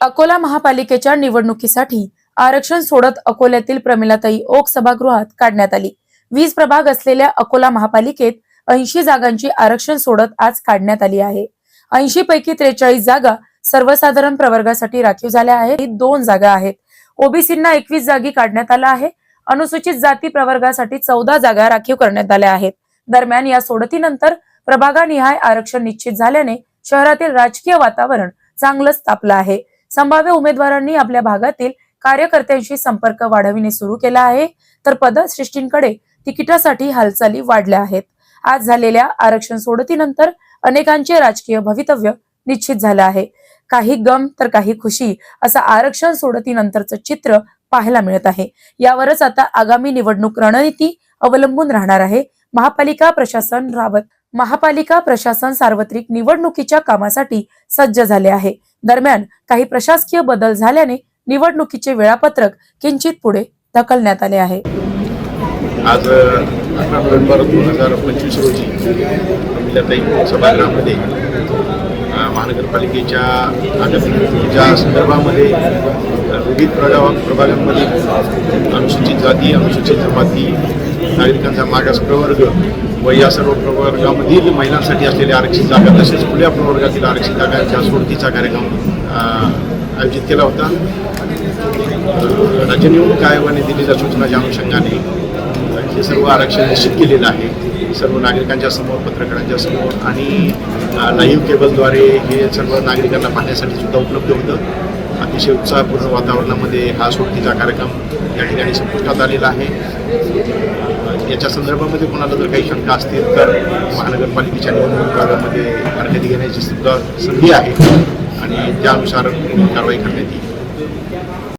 अकोला महापालिकेच्या निवडणुकीसाठी आरक्षण सोडत अकोल्यातील प्रमिलाताई ओक सभागृहात काढण्यात आली. वीज प्रभाग असलेल्या अकोला महापालिकेत ऐंशी जागांची आरक्षण सोडत आज काढण्यात आली आहे. ऐंशी पैकी त्रेचाळीस जागा सर्वसाधारण प्रवर्गासाठी राखीव झाल्या आहेत. दोन जागा आहेत. ओबीसींना एकवीस जागी काढण्यात आला आहे. अनुसूचित जाती प्रवर्गासाठी चौदा जागा राखीव करण्यात आल्या आहेत. दरम्यान या सोडतीनंतर प्रभागानिहाय आरक्षण निश्चित झाल्याने शहरातील राजकीय वातावरण चांगलंच तापलं आहे. संभाव्य उमेदवारांनी आपल्या भागातील कार्यकर्त्यांशी संपर्क वाढविणे सुरू केला आहे. तर पदसृष्टींकडे तिकिटासाठी हालचाली वाढल्या आहेत. आज झालेल्या आरक्षण सोडतीनंतर अनेकांचे राजकीय भवितव्य निश्चित झालं आहे. काही गम तर काही खुशी असं आरक्षण सोडतीनंतरचं चित्र पाहायला मिळत आहे. यावरच आता आगामी निवडणूक रणनीती अवलंबून राहणार आहे. महापालिका प्रशासन रावत. महापालिका प्रशासन सार्वत्रिक निवडणुकीच्या कामासाठी सज्ज झाले आहे. दरम्यान काही प्रशासकीय बदल झाल्याने निवडणुकीचे वेळापत्रक किंचित पुढे ढकलण्यात आले आहे. आज अकरा नोव्हेंबर दोन हजार पंचवीस रोजी सभागृहामध्ये महानगरपालिकेच्या आगामी निवडणुकीच्या संदर्भामध्ये विविध प्रभाग प्रभागांमध्ये अनुसूचित जाती अनुसूचित जमाती नागरिकांचा मागास प्रवर्ग व या सर्व प्रवर्गामधील महिलांसाठी असलेल्या आरक्षित जागा तसेच खुल्या प्रवर्गातील आरक्षित जागांच्या सोडतीचा कार्यक्रम आयोजित केला होता. राज्य निवडणूक आयोगाने दिलेल्या सूचनाच्या अनुषंगाने हे सर्व आरक्षण निश्चित केलेलं आहे. सर्व नागरिकांच्या समोर पत्रकारांच्या समोर आणि लाईव्ह केबलद्वारे हे सर्व नागरिकांना पाहण्यासाठी सुद्धा उपलब्ध होतं. अतिशय उत्साहपूर्ण वातावरणामध्ये हा सोडतीचा कार्यक्रम या ठिकाणी संपुष्टात आलेला आहे. याच्या संदर्भामध्ये कोणाला जर काही शंका असतील तर महानगरपालिकेच्या निवडणूक विभागामध्ये हरकती घेण्याची सुद्धा संधी आहे आणि त्यानुसार कारवाई करण्यात येईल.